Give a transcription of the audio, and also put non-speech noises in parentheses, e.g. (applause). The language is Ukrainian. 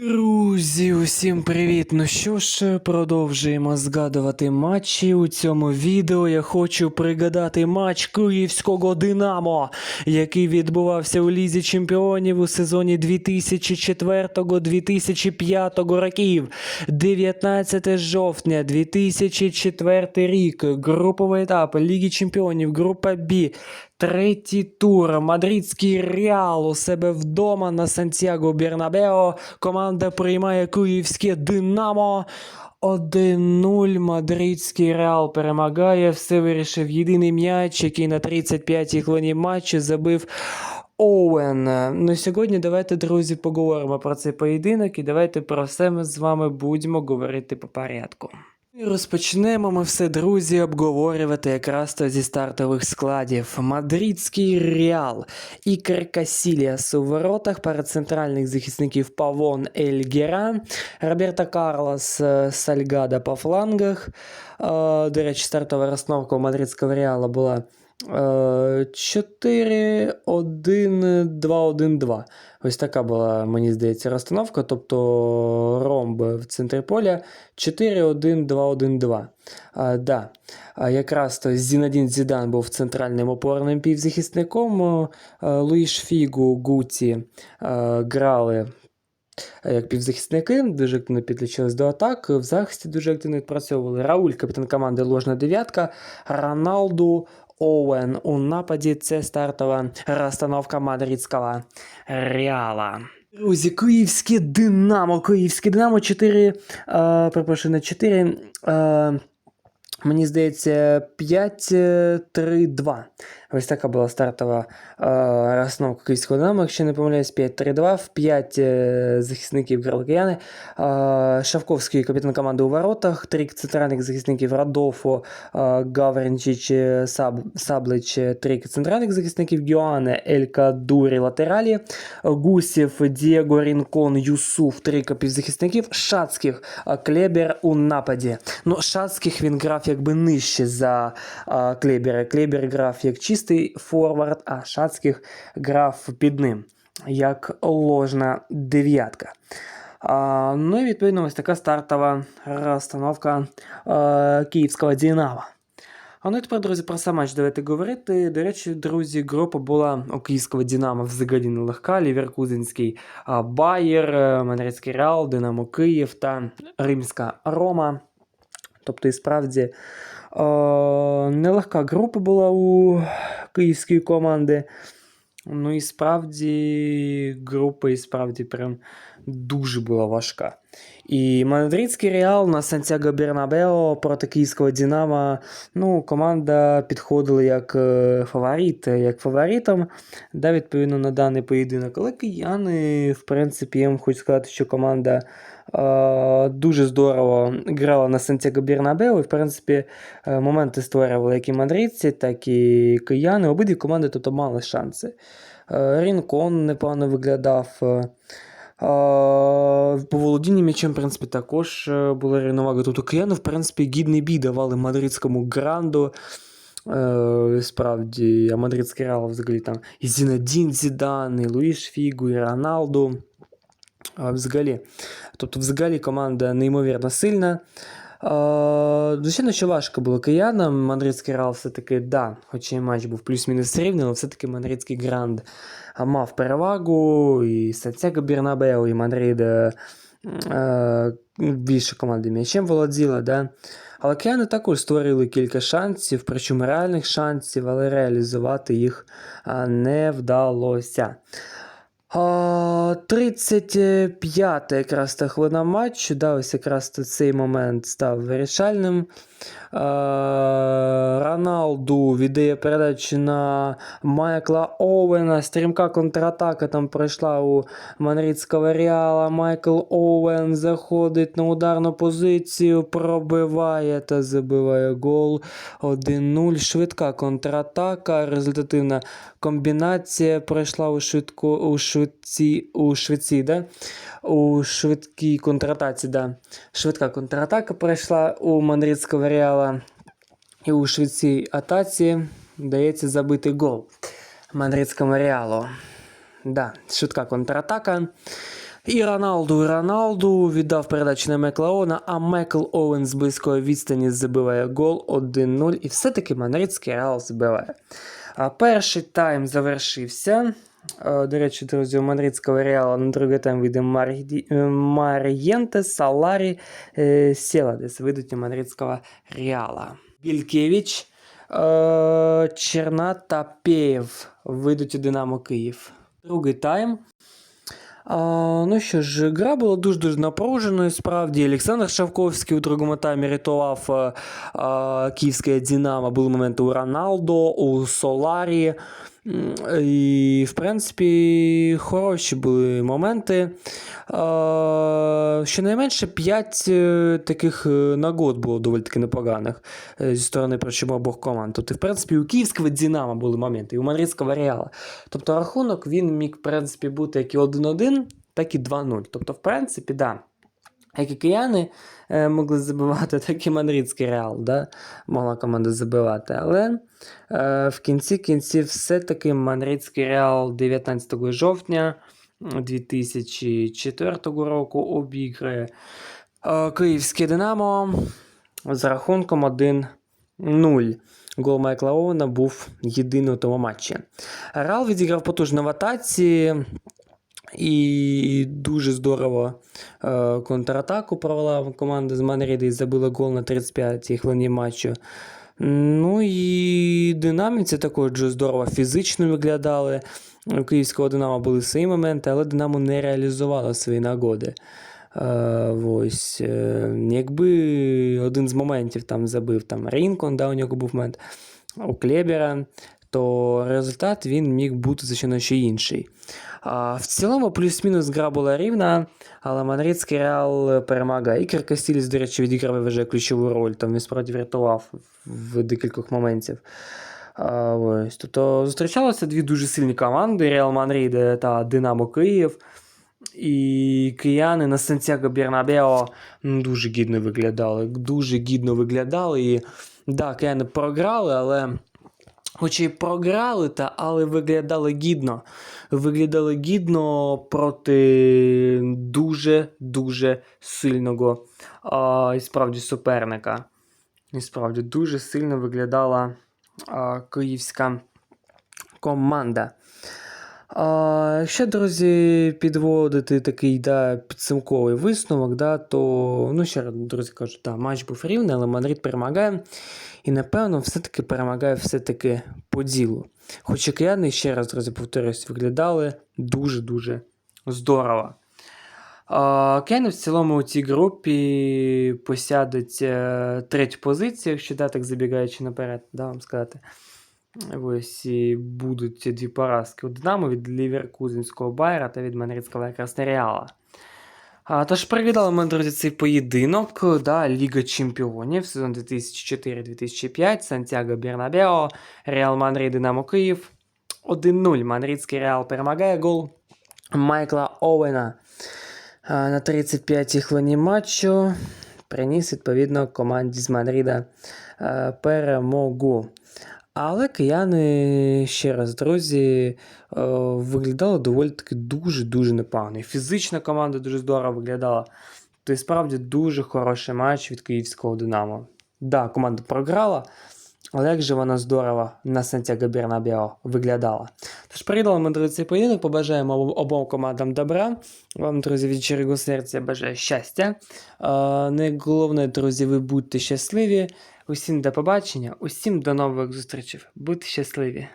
Друзі, усім привіт! Ну що ж, продовжуємо згадувати матчі. У цьому відео я хочу пригадати матч київського Динамо, який відбувався у Лізі Чемпіонів у сезоні 2004-2005 років. 19 жовтня 2004 рік. Груповий етап Ліги Чемпіонів, група Б. Третій тур. Мадридський Реал у себе вдома на Сантьяго Бернабео. Команда приймає київське Динамо. 1-0 Мадридський Реал перемагає. Все вирішив єдиний м'яч, який на 35-й хвилині матчу забив Оуен. Ну сьогодні давайте, друзі, поговоримо про цей поєдинок і давайте про все ми з вами будемо говорити по порядку. І Розпочнемо ми все, друзі, обговорювати якраз то зі стартових складів. Мадридський Реал, Ікер Касіліас у воротах, перед центральних захисників Павон Ельгера, Роберто Карлос е, Сальгада по флангах. Е, До речі, стартова розстановка у мадридського Реала була е, 4-1-2-1-2. Ось така була, мені здається, розстановка. Тобто ромб в центрі поля 4-1-2-1-2. А, да. а якраз то Зінадін Зідан був центральним опорним півзахисником. Е, Луїш Фігу, Гуці е, грали е, як півзахисники, дуже активно підключились до атак. В захисті дуже активно відпрацьовували. Рауль, капітан команди Ложна дев'ятка, Роналду, Оуен у нападі. Це стартова розстановка мадридського Реала. Друзі, київське Динамо, київське Динамо 4, е, перепрошую, не 4, е, мені здається, 5-3-2. Ось така була стартова е, розстановка київського Динамо, якщо не помиляюсь, 5-3-2, в 5 е, захисників грали кияни. Е, Шавковський капітан команди у воротах, три центральних захисників Радофо, Гавренчич, Саб, Саблич, три центральних захисників Гіоане, Елька, Дурі, латералі, Гусєв, Дієго, Рінкон, Юсуф, три півзахисників, Шацьких, Клебер у нападі. Ну, Шацьких він грав якби нижче за Клебера. Клебер грав як чистий форвард, а Шацьких грав під ним, як ложна дев'ятка. А, ну і відповідно ось така стартова розстановка е, київського Динамо. А ну і тепер, друзі, про сам матч давайте говорити. До речі, друзі, група була у київського Динамо взагалі нелегка. Ліверкузенський а, Байер, е, Мадридський Реал, Динамо Київ та Римська Рома. Тобто, і справді е, нелегка група була у київської команди. Ну і справді група і справді прям дуже була важка. І мадридський Реал на Сантьяго Бернабео проти київського Динамо, ну, команда підходила як е, фаворит, як фаворитом, да, відповідно на даний поєдинок. Але кияни, в принципі, я вам хочу сказати, що команда е, дуже здорово грала на Сантьяго Бернабео, і, в принципі, е, моменти створювали як і мадридці, так і кияни. Обидві команди тобто мали шанси. Е, Рінкон непогано виглядав. По володінні м'ячем, в принципі, також е, була рівновага. Тобто кияни, в принципі, гідний бій давали мадридському гранду. Е, справді, а мадридський Реал взагалі там і Зінадін Зідан, і Луїш Фігу, і Роналду. Взагалі. Тобто, взагалі команда неймовірно сильна. Звичайно, що важко було киянам. Мадридський Реал все-таки, да, хоча і матч був плюс-мінус рівний, але все-таки мадридський гранд мав перевагу. І Сантьяго Бернабео, і Мадрид е, е, більше команди м'ячем володіла. Да? Але кияни також створили кілька шансів, причому реальних шансів, але реалізувати їх не вдалося. А, 35 якраз та хвилина матчу, да, ось якраз цей момент став вирішальним. Роналду віддає передачу на Майкла Оуена. Стрімка контратака там пройшла у Мадридського Реала. Майкл Оуен заходить на ударну позицію, пробиває та забиває гол 1-0. Швидка контратака, результативна комбінація пройшла у швидку, у швидці, у швидці, да? у швидкій контратаці. Да. Швидка контратака пройшла у Мадридського Реала. І у швидцій атаці вдається забити гол Мадридському Реалу. Да, швидка контратака. І Роналду, Роналду віддав передачу на Мекла Оуена, а Мекл Оуен з близької відстані забиває гол 1-0. І все-таки Мадридський Реал забиває. А перший тайм завершився. Е, До речі, друзі, у Мадридського Реала на другий тайм вийде Марді- е, Мар'єнте, Саларі, е, Селадес. Вийдуть у Мадридського Реала. Бількевич, Черна та Пєєв вийдуть у Динамо Київ. Другий тайм. А, ну що ж, гра була дуже-дуже напруженою. Справді, Олександр Шавковський у другому таймі рятував а, київське Динамо. Були моменти у Роналдо, у Соларі. І, в принципі, хороші були моменти. Щонайменше 5 таких е, нагод було доволі таки непоганих е, зі сторони причому обох команд. Тобто, в принципі, у київського Динамо були моменти, і у Мадридського Реала. Тобто рахунок він міг, в принципі, бути як і 1-1, так і 2-0. Тобто, в принципі, да. Як і кияни е, могли забивати, (laughs) так і мадридський реал, да? могла команда забивати. Але е, в кінці кінців все-таки мадридський реал 19 жовтня 2004 року обіграє е, Київське Динамо з рахунком 1-0. Гол Майкла Оуена був єдиний у тому матчі. Реал відіграв потужно в атаці. І дуже здорово е, контратаку провела команда з Манріди і забила гол на 35-й хвилині матчу. Ну і динаміці також дуже здорово фізично виглядали. У київського Динамо були свої моменти, але Динамо не реалізувало свої нагоди. Е, ось, е, якби один з моментів там забив там Рінкон, да, у нього був момент у Клебера, то результат він міг бути звичайно ще інший. В цілому, плюс-мінус гра була рівна, але мадридський реал перемагає. Ікер Кастіліс, до речі, відіграв вже ключову роль, там він справді врятував в декількох моментів. Ось. Тобто зустрічалися дві дуже сильні команди: Реал Мадрид та Динамо Київ. І кияни на Сантьяго Бернабео дуже гідно виглядали. Дуже гідно виглядали. І да, кияни програли, але. Хоч і програли, та, але виглядали гідно. Виглядали гідно проти дуже-дуже сильного а, і справді суперника. І справді дуже сильно виглядала а, київська команда. А, якщо, друзі, підводити такий да, підсумковий висновок, да, то, ну, ще раз, друзі, кажу, да, матч був рівний, але Мадрид перемагає. І, напевно, все-таки перемагає все-таки по ділу. Хоча кияни, ще раз, друзі, повторюсь, виглядали дуже-дуже здорово. Кияни в цілому у цій групі посядуть е, третю позицію, якщо да, так забігаючи наперед, да, вам сказати. Ось будуть дві поразки у Динамо від Ліверкузенського Байера та від Мадридського Красноріала. А, тож привітали ми, друзі, цей поєдинок. Да, Ліга Чемпіонів сезон 2004-2005, Сантьяго Бернабео, Реал Мадрид, Динамо Київ. 1-0. Мадридський Реал перемагає гол Майкла Оуена на 35-й хвилині матчу. Приніс, відповідно, команді з Мадрида а, перемогу. Але кияни, ще раз, друзі, е, виглядали доволі таки дуже-дуже непогано. І Фізична команда дуже здорово виглядала. То і справді дуже хороший матч від київського Динамо. Да, команда програла, але як же вона здорово на Сантьяго Бернабео виглядала. Ми, друзі, поєдинок, побажаємо обом- командам добра. Вам, друзі, від щирого серця бажаю щастя. Не Найголовне, друзі, ви будьте щасливі. Усім до побачення, усім до нових зустрічей. Будьте щасливі!